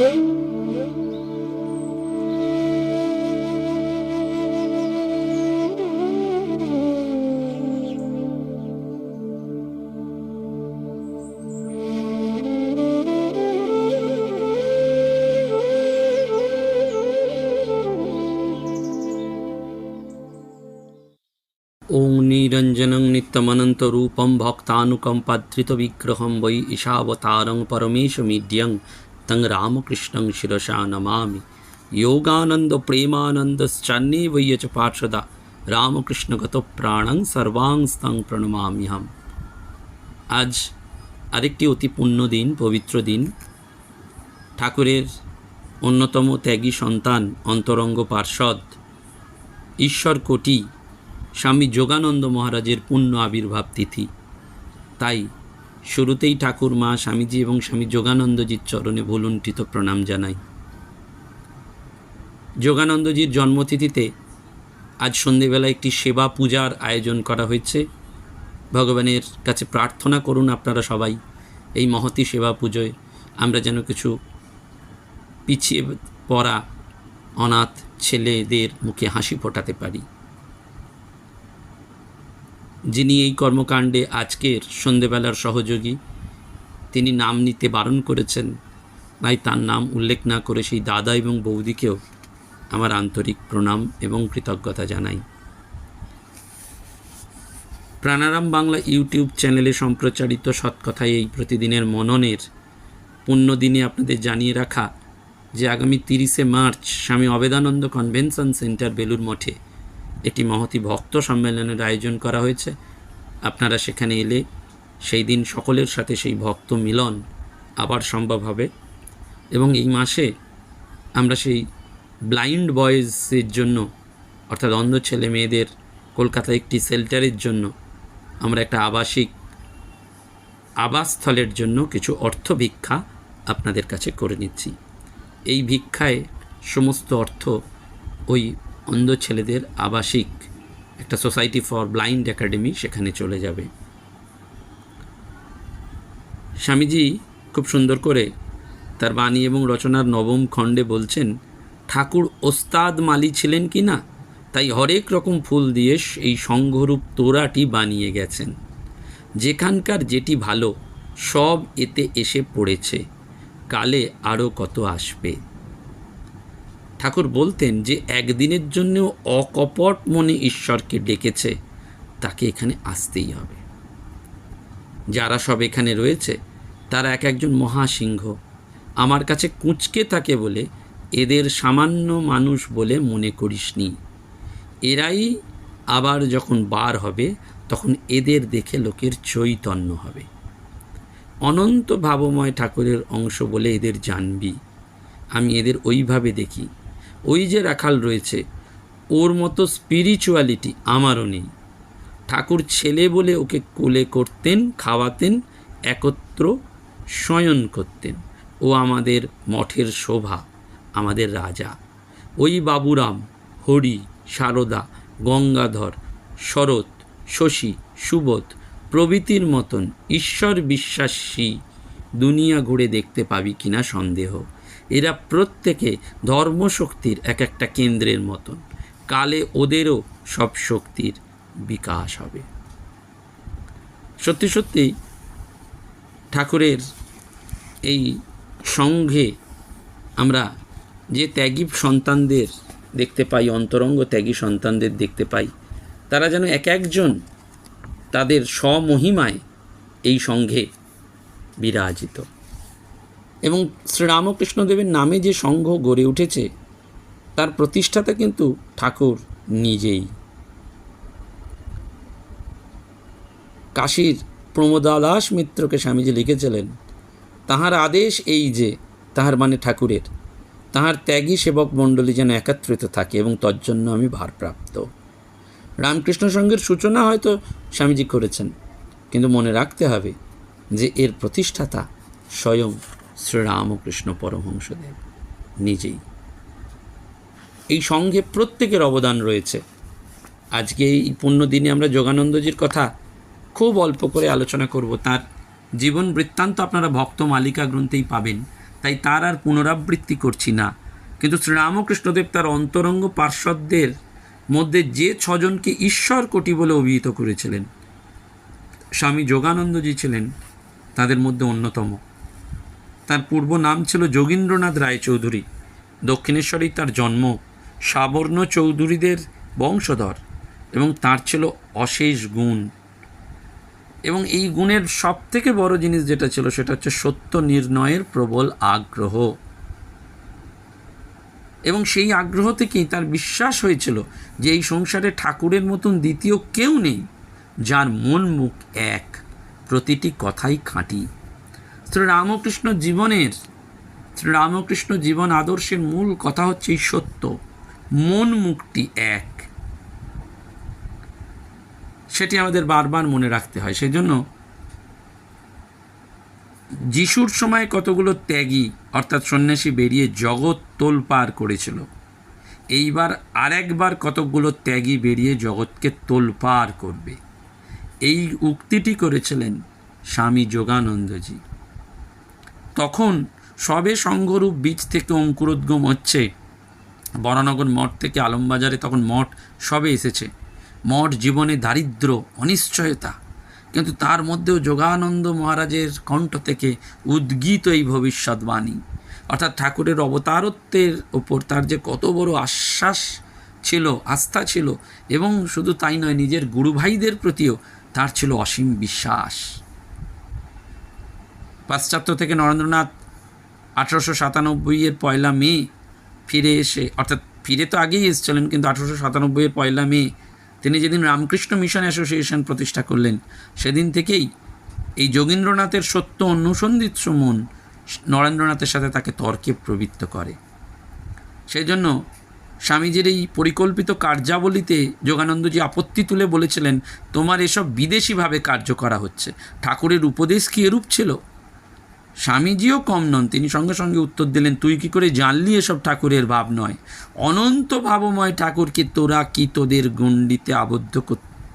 ওং নিরঞ্জনং নিত্যমনন্তরূপম ভক্তানুকম্পাদৃতবিগ্রহম বৈ ঈশাবতারং পরমেশ মিড্যং तं रामकृष्णं शिरसा नमामि योगानन्दप्रेमानन्दश्चान्ये वै च पार्षदा রামকৃষ্ণগত সর্বাংস্তং প্রণমাম্যহম আজ আরেকটি অতি পুণ্য দিন পবিত্র দিন ঠাকুরের অন্যতম ত্যাগী সন্তান অন্তরঙ্গ পার্ষদ ঈশ্বর কোটি স্বামী যোগানন্দ মহারাজের পূর্ণ আবির্ভাব তিথি তাই শুরুতেই ঠাকুর মা, স্বামীজি এবং স্বামী যোগানন্দজির চরণে ভুলুণ্ঠিত প্রণাম জানাই। যোগানন্দজির জন্মতিথিতে আজ সন্ধেবেলা একটি সেবা পূজার আয়োজন করা হয়েছে। ভগবানের কাছে প্রার্থনা করুন আপনারা সবাই, এই মহতি সেবা পুজোয় আমরা যেন কিছু পিছিয়ে পড়া অনাথ ছেলেদের মুখে হাসি ফোটাতে পারি। যিনি এই কর্মকাণ্ডে আজকের সন্ধেবেলার সহযোগী, তিনি নাম নিতে বারণ করেছেন। তাই তার নাম উল্লেখ না করে সেই দাদা এবং বৌদিকেও আমার আন্তরিক প্রণাম এবং কৃতজ্ঞতা জানাই। প্রাণারাম বাংলা ইউটিউব চ্যানেলে সম্প্রচারিত সৎকথায় এই প্রতিদিনের মননের পুণ্যদিনে আপনাদের জানিয়ে রাখা যে আগামী তিরিশে মার্চ স্বামী অবেদানন্দ কনভেনশন সেন্টার বেলুর মঠে একটি মহতি ভক্ত সম্মেলনের আয়োজন করা হয়েছে। আপনারা সেখানে এলে সেই দিন সকলের সাথে সেই ভক্ত মিলন আবার সম্ভব হবে। এবং এই মাসে আমরা সেই ব্লাইন্ড বয়েজের জন্য, অর্থাৎ অন্ধ ছেলে মেয়েদের কলকাতায় একটি সেল্টারের জন্য, আমরা একটা আবাসিক আবাসস্থলের জন্য কিছু অর্থ ভিক্ষা আপনাদের কাছে করে নিচ্ছি। এই ভিক্ষায় সমস্ত অর্থ ওই অন্ধ ছেলেদের আবাসিক একটা সোসাইটি ফর ব্লাইন্ড একাডেমি সেখানে চলে যাবে। স্বামীজি খুব সুন্দর করে তার বাণী এবং রচনার নবম খণ্ডে বলছেন, ঠাকুর ওস্তাদ মালি ছিলেন কি না, তাই হরেক রকম ফুল দিয়ে এই সংঘরূপ তোরাটি বানিয়ে গেছেন। যেখানকার যেটি ভালো, সব এতে এসে পড়েছে। কালে আরও কত আসবে? ঠাকুর বলতেন যে একদিনের জন্যও অকপট মনে ঈশ্বরকে ডেকেছে, তাকে এখানে আসতেই হবে। যারা সব এখানে রয়েছে, তারা এক একজন মহাসিংহ। আমার কাছে কুঁচকে থাকে বলে, এদের সামান্য মানুষ বলে মনে করিসনি। এরাই আবার যখন বার হবে, তখন এদের দেখে লোকের চৈতন্য হবে। অনন্ত ভাবময় ঠাকুরের অংশ বলে এদের জানবি। আমি এদের ওইভাবে দেখি। ওই যে রাখাল রয়েছে, ওর মতো স্পিরিচুয়ালিটি আমারও নেই। ঠাকুর ছেলে বলে ওকে কোলে করতেন, খাওয়াতেন, একত্র শয়ন করতেন। ও আমাদের মঠের শোভা, আমাদের রাজা। ওই বাবুরাম, হরি, সারদা, গঙ্গাধর, শরৎ, শশী, সুবোধ প্রভৃতির মতন ঈশ্বর বিশ্বাসী দুনিয়া ঘুরে দেখতে পাবি কিনা সন্দেহ। এরা প্রত্যেকে ধর্মশক্তির এক একটা কেন্দ্রের মতন। কালে ওদেরও সব শক্তির বিকাশ হবে। সত্যি সত্যি ঠাকুরের এই সংঘে আমরা যে ত্যাগী সন্তানদের দেখতে পাই, অন্তরঙ্গ ত্যাগী সন্তানদের দেখতে পাই, তারা যেন এক একজন তাদের স্বমহিমায় এই সংঘে বিরাজিত। এবং শ্রীরামকৃষ্ণদেবের নামে যে সংঘ গড়ে উঠেছে, তার প্রতিষ্ঠাতা কিন্তু ঠাকুর নিজেই। কাশীর প্রমোদালাস মিত্রকে স্বামীজি লিখেছিলেন, তাহার আদেশ এই যে, তাহার মানে ঠাকুরের, তাহার ত্যাগী সেবক মণ্ডলী যেন একত্রিত থাকে এবং তজ্জন্য আমি ভারপ্রাপ্ত। রামকৃষ্ণ সঙ্গের সূচনা হয়তো স্বামীজি করেছেন, কিন্তু মনে রাখতে হবে যে এর প্রতিষ্ঠাতা স্বয়ং শ্রীরামকৃষ্ণ পরমহংসদেব নিজেই। এই সঙ্ঘে প্রত্যেকের অবদান রয়েছে। আজকে এই পুণ্যদিনে আমরা যোগানন্দজির কথা খুব অল্প করে আলোচনা করব। তার জীবন বৃত্তান্ত আপনারা ভক্ত মালিকা গ্রন্থেই পাবেন। তাই তার আর পুনরাবৃত্তি করছি না। কিন্তু শ্রীরামকৃষ্ণদেব তার অন্তরঙ্গ পার্শ্বদের মধ্যে যে ছজনকে ঈশ্বর কোটি বলে অভিহিত করেছিলেন, স্বামী যোগানন্দজি ছিলেন তাদের মধ্যে অন্যতম। তার পূর্ব নাম ছিল যোগীন্দ্রনাথ রায়চৌধুরী। দক্ষিণেশ্বরেই তার জন্ম সাবর্ণ চৌধুরীদের বংশধর এবং তার ছিল অশেষ গুণ। এবং এই গুণের সব থেকে বড় জিনিস যেটা ছিল সেটা হচ্ছে সত্য নির্ণয়ের প্রবল আগ্রহ। এবং সেই আগ্রহ থেকেই তার বিশ্বাস হয়েছিল যে এই সংসারে ঠাকুরের মতন দ্বিতীয় কেউ নেই, যার মন মুখ এক, প্রতিটি কথাই খাঁটি। শ্রী রামকৃষ্ণ জীবনের শ্রী রামকৃষ্ণ জীবন আদর্শের মূল কথা হচ্ছে এই সত্য। মন মুক্তি এক। সেটি আমাদের বারবার মনে রাখতে হয়। সেজন্য যিশুর সময় কতগুলো ত্যাগী, অর্থাৎ সন্ন্যাসী বেরিয়ে জগৎ তোলপার করেছিল, এইবার আরেকবার কতকগুলো ত্যাগী বেরিয়ে জগৎকে তোলপার করবে। এই উক্তিটি করেছিলেন স্বামী যোগানন্দজি। তখন সবে সঙ্গরূপ বীজ থেকে অঙ্কুরোদ্গম হচ্ছে। বরানগর মঠ থেকে আলমবাজারে তখন মঠ সবে এসেছে। মঠ জীবনে দারিদ্র, অনিশ্চয়তা, কিন্তু তার মধ্যেও যোগানন্দ মহারাজের কণ্ঠ থেকে উদ্গীত এই ভবিষ্যৎবাণী। অর্থাৎ ঠাকুরের অবতারত্বের ওপর তার যে কত বড় আশ্বাস ছিল, আস্থা ছিল, এবং শুধু তাই নয়, নিজের গুরুভাইদের প্রতিও তার ছিল অসীম বিশ্বাস। পাশ্চাত্য থেকে নরেন্দ্রনাথ আঠারোশো সাতানব্বইয়ের পয়লা মে ফিরে এসে, অর্থাৎ ফিরে তো আগেই এসেছিলেন, কিন্তু আঠারোশো সাতানব্বইয়ের পয়লা মে তিনি যেদিন রামকৃষ্ণ মিশন অ্যাসোসিয়েশন প্রতিষ্ঠা করলেন, সেদিন থেকেই এই যোগীন্দ্রনাথের সত্য অনুসন্ধিৎস মন নরেন্দ্রনাথের সাথে তাকে তর্কে প্রবৃত্ত করে। সেই জন্য স্বামীজির এই পরিকল্পিত কার্যাবলীতে যোগানন্দজি আপত্তি তুলে বলেছিলেন, তোমার এসব বিদেশিভাবে কার্য করা হচ্ছে। ঠাকুরের উপদেশ কি এরূপ ছিল? স্বামীজিও কম নন, তিনি সঙ্গে সঙ্গে উত্তর দিলেন, তুই কি করে জানলি এসব ঠাকুরের ভাব নয়? অনন্ত ভাবময় ঠাকুরকে তোরা কি তোদের গণ্ডিতে আবদ্ধ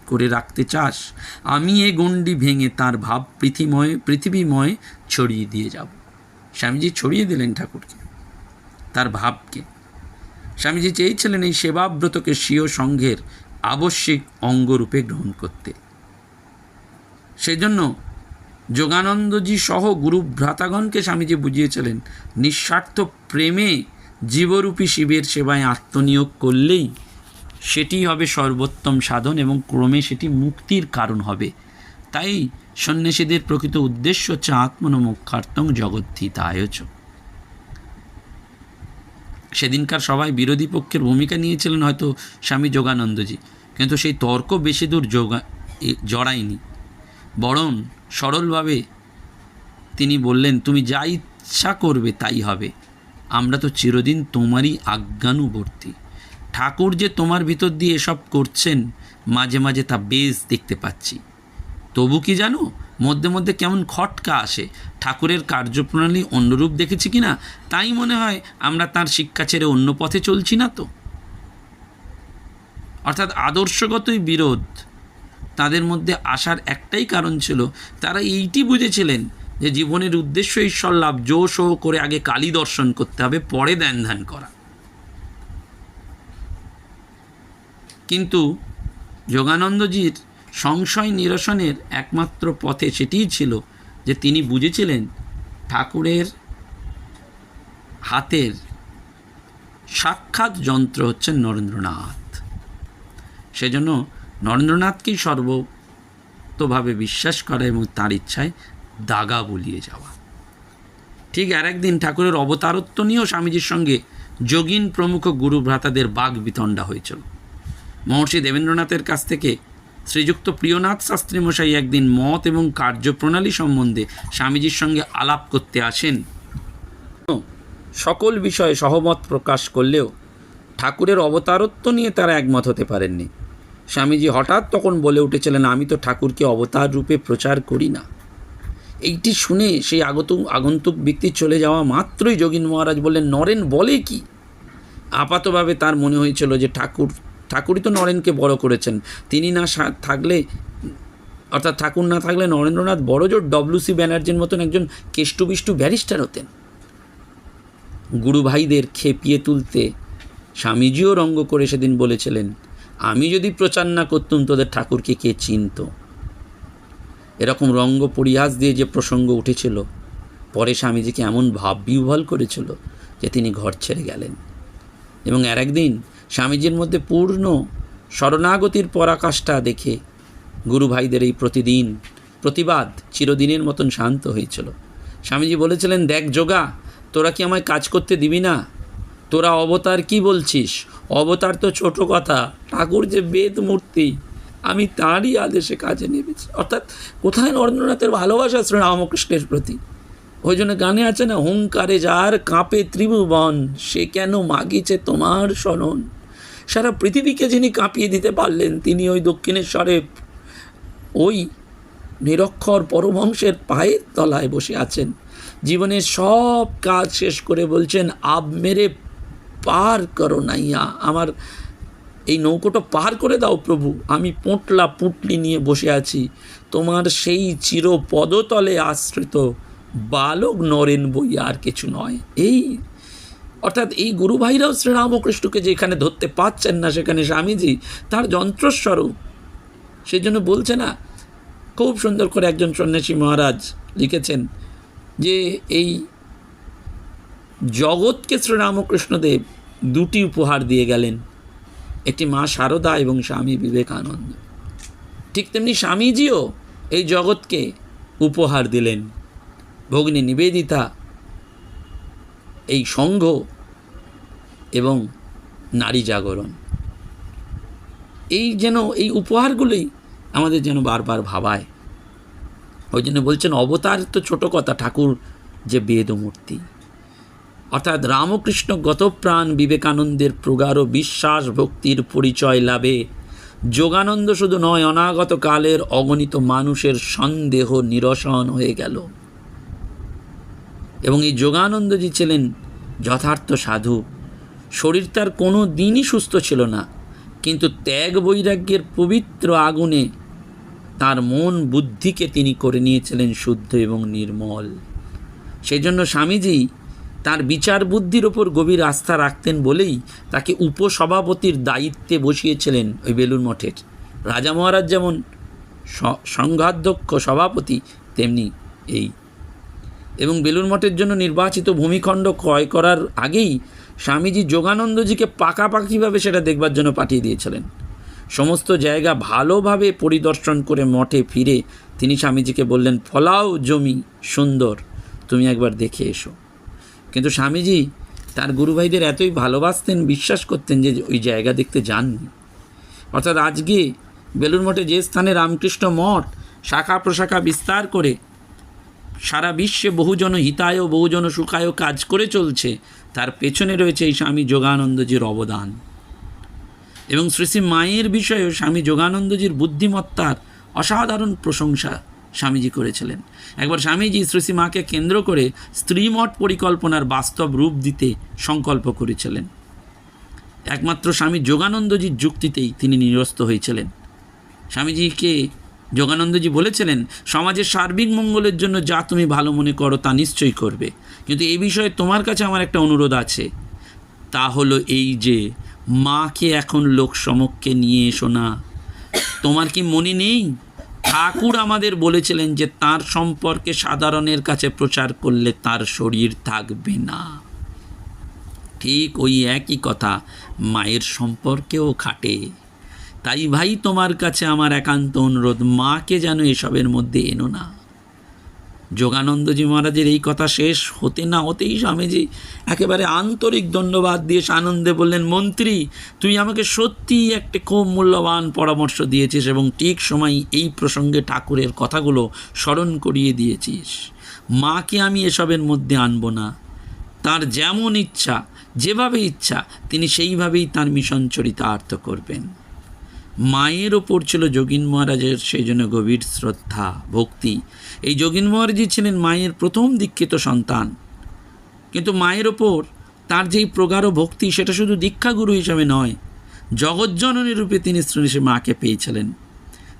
করে রাখতে চাস? আমি এ গণ্ডি ভেঙে তার ভাব পৃথিবীময় পৃথিবীময় ছড়িয়ে দিয়ে যাব। স্বামীজি ছড়িয়ে দিলেন ঠাকুরকে, তার ভাবকে। স্বামীজি চেয়েছিলেন এই সেবাব্রতকে স্বীয় সংঘের আবশ্যিক অঙ্গরূপে গ্রহণ করতে। সেজন্য যোগানন্দজি সহ গুরু ভ্রাতাগণকে স্বামীজি বুঝিয়েছিলেন, নিঃস্বার্থ প্রেমে জীবরূপী শিবের সেবায় আত্মনিয়োগ করলেই সেটি হবে সর্বোত্তম সাধন এবং ক্রমে সেটি মুক্তির কারণ হবে। তাই সন্ন্যাসীদের প্রকৃত উদ্দেশ্য হচ্ছে আত্মনমুখার্থং জগদ্ধিতায়চ সেদিনকার সবাই বিরোধী পক্ষের ভূমিকা নিয়েছিলেন হয়তো স্বামী যোগানন্দজি, কিন্তু সেই তর্ক বেশি দূর যোগা জড়ায়নি। বরং সরলভাবে তিনি বললেন, তুমি যা ইচ্ছা করবে তাই হবে। আমরা তো চিরদিন তোমারই আজ্ঞানুবর্তী। ঠাকুর যে তোমার ভিতর দিয়ে এসব করছেন, মাঝে মাঝে তা বেশ দেখতে পাচ্ছি। তবু কি জানো, মধ্যে মধ্যে কেমন খটকা আসে। ঠাকুরের কার্যপ্রণালী অন্যরূপ দেখেছি কি না তাই মনে হয় আমরা তার শিক্ষা ছেড়ে অন্য পথে চলছি না তো? অর্থাৎ আদর্শগতই বিরোধ। তাদের মধ্যে আসার একটাই কারণ ছিল, তারা এইটি বুঝেছিলেন যে জীবনের উদ্দেশ্য ঈশ্বর লাভ, জোশ করে আগে কালী দর্শন করতে হবে, পরে ধ্যান ধ্যান করা। কিন্তু যোগানন্দজির সংশয় নিরসনের একমাত্র পথে সেটিই ছিল যে তিনি বুঝেছিলেন ঠাকুরের হাতের সাক্ষাৎ যন্ত্র হচ্ছে নরেন্দ্রনাথ। সেজন্য নরেন্দ্রনাথকেই সর্বতভাবে বিশ্বাস করা এবং তার ইচ্ছায় দাগা বলিয়ে যাওয়া? ঠিক আর একদিন ঠাকুরের অবতারত্ব নিয়েও স্বামীজির সঙ্গে যোগিন প্রমুখ গুরু ভ্রাতাদের বাঘ বিতণ্ডা হয়েছিল। মহর্ষি দেবেন্দ্রনাথের কাছ থেকে শ্রীযুক্ত প্রিয়নাথ শাস্ত্রী মশাই একদিন মত এবং কার্যপ্রণালী সম্বন্ধে স্বামীজির সঙ্গে আলাপ করতে আসেন। সকল বিষয়ে সহমত প্রকাশ করলেও ঠাকুরের অবতারত্ব নিয়ে তারা একমত হতে পারেননি। স্বামীজি হঠাৎ তখন বলে উঠেছিলেন, আমি তো ঠাকুরকে অবতার রূপে প্রচার করি না। এইটি শুনে সেই আগত, আগন্তুক ব্যক্তি চলে যাওয়া মাত্রই যোগীন মহারাজ বললেন, নরেন বলে কি? আপাতভাবে তার মনে হয়েছিল যে ঠাকুর, ঠাকুরই তো নরেনকে বড় করেছেন। তিনি না থাকলে, অর্থাৎ ঠাকুর না থাকলে নরেন্দ্রনাথ বড়জোর ডব্লিউসি ব্যানার্জির মতন একজন কেষ্টবিষ্টু ব্যারিস্টার হতেন। গুরু ভাইদের খেপিয়ে তুলতে স্বামীজিও রঙ্গ করে সেদিন বলেছিলেন আমি যদি প্রচার না করতুম, তোদের ঠাকুরকে কে চিনত? এরকম রঙ্গ পরিহাস দিয়ে যে প্রসঙ্গ উঠেছিল, পরে স্বামীজিকে এমন ভাব বিহ্বল করেছিল যে তিনি ঘর ছেড়ে গেলেন। এবং আর একদিন স্বামীজির মধ্যে পূর্ণ শরণাগতির পরাকাষ্ঠা দেখে গুরু ভাইদের এই প্রতিদিন প্রতিবাদ চিরদিনের মতন শান্ত হয়েছিল। স্বামীজি বলেছিলেন, দেখ যোগা, তোরা কি আমায় কাজ করতে দিবি না? তোরা অবতার কি বলছিস? অবতার তো ছোট কথা, ঠাকুর যে বেদ মূর্তি, আমি তারই আদেশে কাজে নেমেছি। অর্থাৎ কোথায় নরেন্দ্রনাথের ভালোবাসা শ্রী রামকৃষ্ণের প্রতি? ওই জন্য গানে আছে না, হুঙ্কারে যার কাঁপে ত্রিভুবন, সে কেন মাগিছে তোমার স্মরণ সারা পৃথিবীকে যিনি কাঁপিয়ে দিতে পারলেন, তিনি ওই দক্ষিণেশ্বরে ওই নিরক্ষর পরমহংসের পায়ের তলায় বসে আছেন। জীবনের সব কাজ শেষ করে বলছেন, আব মেরে পার করো নাইয়া আমার এই নৌকোটা পার করে দাও প্রভু। আমি পোঁটলা পুটলি নিয়ে বসে আছি। তোমার সেই চির পদতলে আশ্রিত বালক নরেন বই আর কিছু নয়। এই, অর্থাৎ এই গুরু ভাইরাও শ্রীরামকৃষ্ণকে যেখানে ধরতে পাচ্ছেন না সেখানে স্বামীজি, তার যন্ত্রস্বরূপ। সেই জন্য বলছে না, খুব সুন্দর করে একজন সন্ন্যাসী মহারাজ লিখেছেন যে এই জগৎকে শ্রীরামকৃষ্ণদেব দুটি উপহার দিয়ে গেলেন, একটি মা শারদা এবং স্বামী বিবেকানন্দ। ঠিক তেমনি স্বামীজিও এই জগৎকে উপহার দিলেন। ভগ্নী নিবেদিতা এই সংঘ এবং নারী জাগরণ। এই যেন, এই উপহারগুলোই আমাদের যেন বারবার ভাবায়। ওই জন্য বলছেন, অবতার তো ছোট কথা, ঠাকুর যে বেদমূর্তি। অর্থাৎ রামকৃষ্ণ গতপ্রাণ বিবেকানন্দের প্রগাঢ় বিশ্বাস ভক্তির পরিচয় লাভে। যোগানন্দ শুধু নয়, অনাগত কালের অগণিত মানুষের সন্দেহ নিরসন হয়ে গেল। এবং এই যোগানন্দজি ছিলেন যথার্থ সাধু। শরীর তার কোনো দিনই সুস্থ ছিল না, কিন্তু ত্যাগ বৈরাগ্যের পবিত্র আগুনে তার মন বুদ্ধিকে তিনি করে নিয়েছিলেন শুদ্ধ এবং নির্মল। সেই জন্য স্বামীজি তার বিচার বুদ্ধির ওপর গভীর আস্থা রাখতেন বলেই তাকে উপসভাপতির দায়িত্বে বসিয়েছিলেন ওই বেলুর মঠের। রাজা মহারাজ যেমন সংঘাধ্যক্ষ সভাপতি, তেমনি এই। এবং বেলুর মঠের জন্য নির্বাচিত ভূমিখণ্ড ক্রয় করার আগেই স্বামীজি যোগানন্দজিকে পাকাপাকিভাবে সেটা দেখবার জন্য পাঠিয়ে দিয়েছিলেন। সমস্ত জায়গা ভালোভাবে পরিদর্শন করে মঠে ফিরে তিনি স্বামীজিকে বললেন, ফলাও জমি সুন্দর, তুমি একবার দেখে এসো। কিন্তু স্বামীজি তার গুরুভাইদের এতই ভালোবাসতেন, বিশ্বাস করতেন যে ওই জায়গা দেখতে যাননি। অর্থাৎ আজকে বেলুর মঠে যে স্থানে রামকৃষ্ণ মঠ শাখা প্রশাখা বিস্তার করে সারা বিশ্বে বহুজন হিতায় ও বহুজন সুখায় কাজ করে চলছে, তার পেছনে রয়েছে এই স্বামী যোগানন্দজির অবদান। এবং শ্রী শ্রী মায়ের বিষয়েও স্বামী যোগানন্দজির বুদ্ধিমত্তার অসাধারণ প্রশংসা স্বামীজি করেছিলেন। একবার স্বামীজি শ্রী শ্রী মাকে কেন্দ্র করে স্ত্রীমঠ পরিকল্পনার বাস্তব রূপ দিতে সংকল্প করেছিলেন। একমাত্র স্বামী যোগানন্দজির যুক্তিতেই তিনি নিরস্ত হয়েছিলেন। স্বামীজিকে যোগানন্দজি বলেছিলেন, সমাজের সার্বিক মঙ্গলের জন্য যা তুমি ভালো মনে করো তা নিশ্চয়ই করবে। কিন্তু এই বিষয়ে তোমার কাছে আমার একটা অনুরোধ আছে। তা হলো এই যে, মাকে এখন লোক সমক্ষে নিয়ে এসো না। তোমার কি মনে নেই ঠাকুর আমাদের বলেছিলেন যে, তার সম্পর্কে সাধারণের কাছে প্রচার করলে তার শরীর থাকবে না। ঠিক ওই একই কথা, মায়ের সম্পর্কেও খাটে। তাই ভাই, তোমার কাছে আমার একান্ত অনুরোধ, মাকে যেন এসবের মধ্যে এনো না। যোগানন্দজি মহারাজের এই কথা শেষ হতে না হতেই স্বামীজি একেবারে আন্তরিক ধন্যবাদ দিয়ে আনন্দে বললেন, মন্ত্রী, তুই আমাকে সত্যিই একটা খুব মূল্যবান পরামর্শ দিয়েছিস এবং ঠিক সময় এই প্রসঙ্গে ঠাকুরের কথাগুলো স্মরণ করিয়ে দিয়েছিস। মাকে আমি এসবের মধ্যে আনব না। তার যেমন ইচ্ছা, যেভাবে ইচ্ছা, তিনি সেইভাবেই তার মিশন চরিতার্থ করবেন। মায়ের ওপর ছিল যোগিন মহারাজের সেই জন্য গভীর শ্রদ্ধা, ভক্তি। এই যোগিন মহারাজই ছিলেন মায়ের প্রথম দীক্ষিত সন্তান। কিন্তু মায়ের ওপর তার যেই প্রগাঢ় ভক্তি, সেটা শুধু দীক্ষাগুরু হিসাবে নয় জগজ্জননী রূপে তিনি শ্রী মাকে পেয়েছিলেন।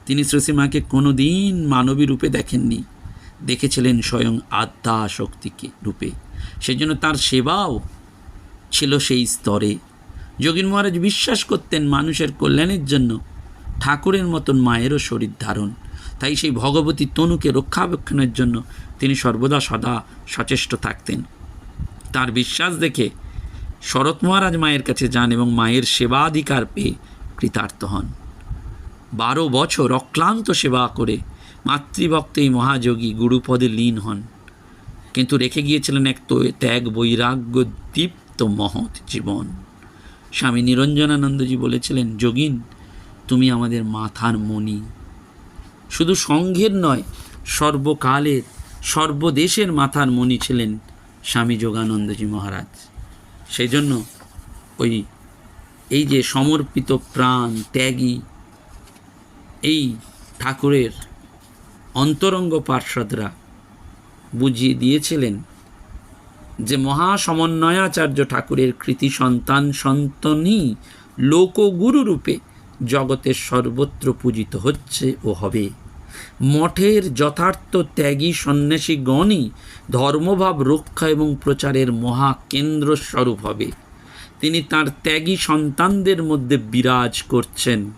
তিনি শ্রী মাকে কোনো দিন মানবী রূপে দেখেননি। দেখেছিলেন স্বয়ং আদ্যা শক্তিকে রূপে সেজন্য তার সেবাও ছিল সেই স্তরে। যোগীন মহারাজ বিশ্বাস করতেন মানুষের কল্যাণের জন্য ঠাকুরের মতন মায়েরও শরীর ধারণ। তাই সেই ভগবতী তনুকে রক্ষাবেক্ষণের জন্য তিনি সর্বদা সদা সচেষ্ট থাকতেন। তার বিশ্বাস দেখে শরৎ মহারাজ মায়ের কাছে যান এবং মায়ের সেবাধিকার পেয়ে কৃতার্থ হন। বারো বছর অক্লান্ত সেবা করে মাতৃভক্ত এই মহাযোগী গুরুপদে লীন হন। কিন্তু রেখে গিয়েছিলেন এক ত্যাগ বৈরাগ্য দীপ্ত মহৎ জীবন। স্বামী নিরঞ্জনানন্দজি বলেছিলেন, যোগিন, তুমি আমাদের মাথার মণি। শুধু সংঘের নয়, সর্বকালের, সর্বদেশের মাথার মণি ছিলেন স্বামী যোগানন্দজি মহারাজ। সেই জন্য ওই, এই যে সমর্পিত প্রাণ ত্যাগী, এই ঠাকুরের অন্তরঙ্গ পার্ষদরা বুঝিয়ে দিয়েছিলেন যে মহা মহাসমন্বয়াচার্য ঠাকুরের কৃতি সন্তান সন্তানই লোকগুরু রূপে জগতের সর্বত্র পূজিত হচ্ছে ও হবে। মঠের যথার্থ ত্যাগী সন্ন্যাসীগণই ধর্মভাব, রক্ষা এবং প্রচারের মহাকেন্দ্র স্বরূপ হবে। তিনি তার ত্যাগী সন্তানদের মধ্যে বিরাজ করছেন।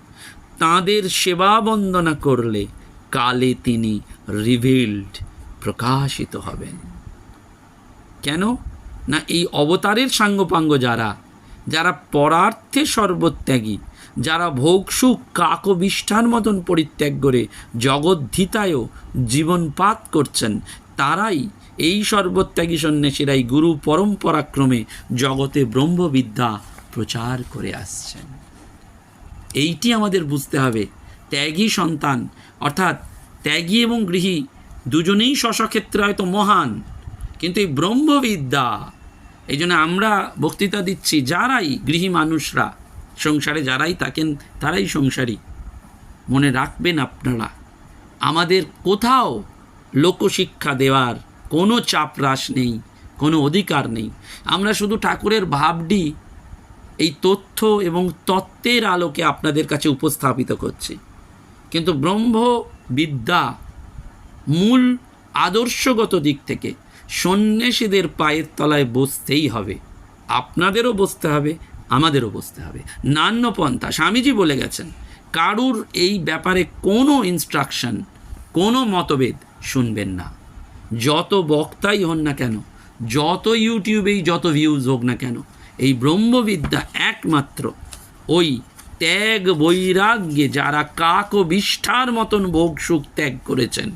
তাঁদের সেবা বন্দনা করলে কালে তিনি রিভিল্ড প্রকাশিত হবেন। কেন? না এই অবতারের সাঙ্গপাঙ্গ যারা যারা পরার্থে সর্বত্যাগী, যারা ভোগসুখ কাকবিষ্ঠার মতন পরিত্যাগ করে জগদ্ধিতায়ও জীবনপাত করছেন, তারাই এই সর্বত্যাগী সন্ন্যাসীরাই গুরু পরম্পরাক্রমে জগতে ব্রহ্মবিদ্যা প্রচার করে আসছেন। এইটি আমাদের বুঝতে হবে। ত্যাগী সন্তান, অর্থাৎ ত্যাগী এবং গৃহী দুজনেই স্বস্বক্ষেত্রে হয়তো মহান। কিন্তু এই ব্রহ্মবিদ্যা, এই জন্য আমরা বক্তৃতা দিচ্ছি যারাই গৃহী মানুষরা, সংসারে যারাই থাকেন তারাই সংসারী। মনে রাখবেন আপনারা, আমাদের কোথাও লোকশিক্ষা দেওয়ার কোনো চাপরাশ নেই, কোনো অধিকার নেই। আমরা শুধু ঠাকুরের ভাবটি, এই তথ্য এবং তত্ত্বের আলোকে আপনাদের কাছে উপস্থাপিত করছি। কিন্তু ব্রহ্মবিদ্যা মূল আদর্শগত দিক থেকে সন্ন্যাসীদের পায়ের তলায় বসতেই হবে। আপনাদেরও বসতে হবে, আমাদেরও বসতে হবে। নান্য পন্থা স্বামীজি বলে গেছেন, কারুর এই ব্যাপারে কোনো ইনস্ট্রাকশন কোনো মতভেদ শুনবেন না। যত বক্তাই হন না কেন, যত ইউটিউবেই যত ভিউজ হোক না কেন, এই ব্রহ্মবিদ্যা একমাত্র ওই ত্যাগ বৈরাগ্যে যারা কাক বিষ্ঠার মতন ভোগ সুখ ত্যাগ করেছেন।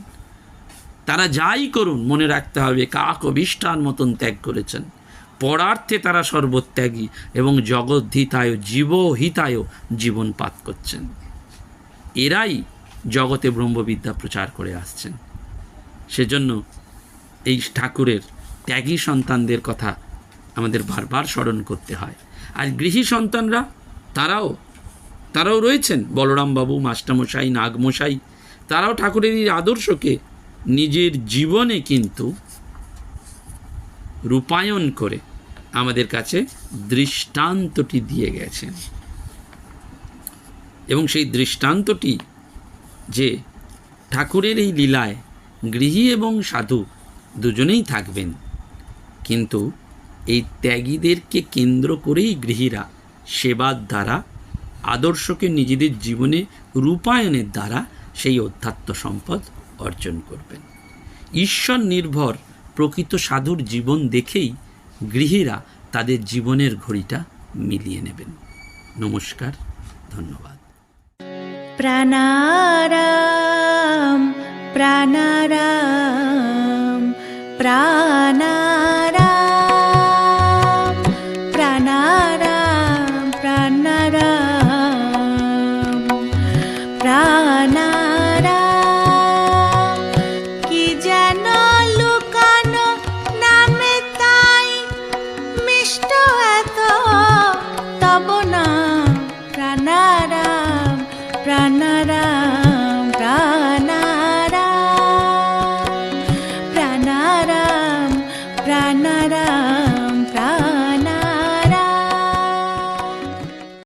তারা যাই করুন, মনে রাখতে হবে, কাক ও মতন ত্যাগ করেছেন। পরার্থে তারা সর্বত্যাগী এবং জগদ্ধিতায় জীবহিতায় জীবনপাত করছেন। এরাই জগতে ব্রহ্মবিদ্যা প্রচার করে আসছেন। সেজন্য এই ঠাকুরের ত্যাগী সন্তানদের কথা আমাদের বারবার স্মরণ করতে হয়। আর গৃহী সন্তানরা, তারাও তারাও রয়েছেন। বলরামবাবু, মাস্টারমশাই, নাগমশাই, তারাও ঠাকুরের এই আদর্শকে নিজের জীবনে কিন্তু রূপায়ণ করে আমাদের কাছে দৃষ্টান্তটি দিয়ে গেছেন। এবং সেই দৃষ্টান্তটি যে ঠাকুরের এই লীলায় গৃহী এবং সাধু দুজনেই থাকবেন, কিন্তু এই ত্যাগীদেরকে কেন্দ্র করেই গৃহীরা সেবার দ্বারা, আদর্শকে নিজেদের জীবনে রূপায়ণের দ্বারা সেই অধ্যাত্ম সম্পদ অর্জন করবেন। ঈশ্বর নির্ভর প্রকৃত সাধুর জীবন দেখেই গৃহীরা তাদের জীবনের ঘড়িটা মিলিয়ে নেবেন। নমস্কার, ধন্যবাদ। প্রাণারাম প্রাণারাম প্রাণা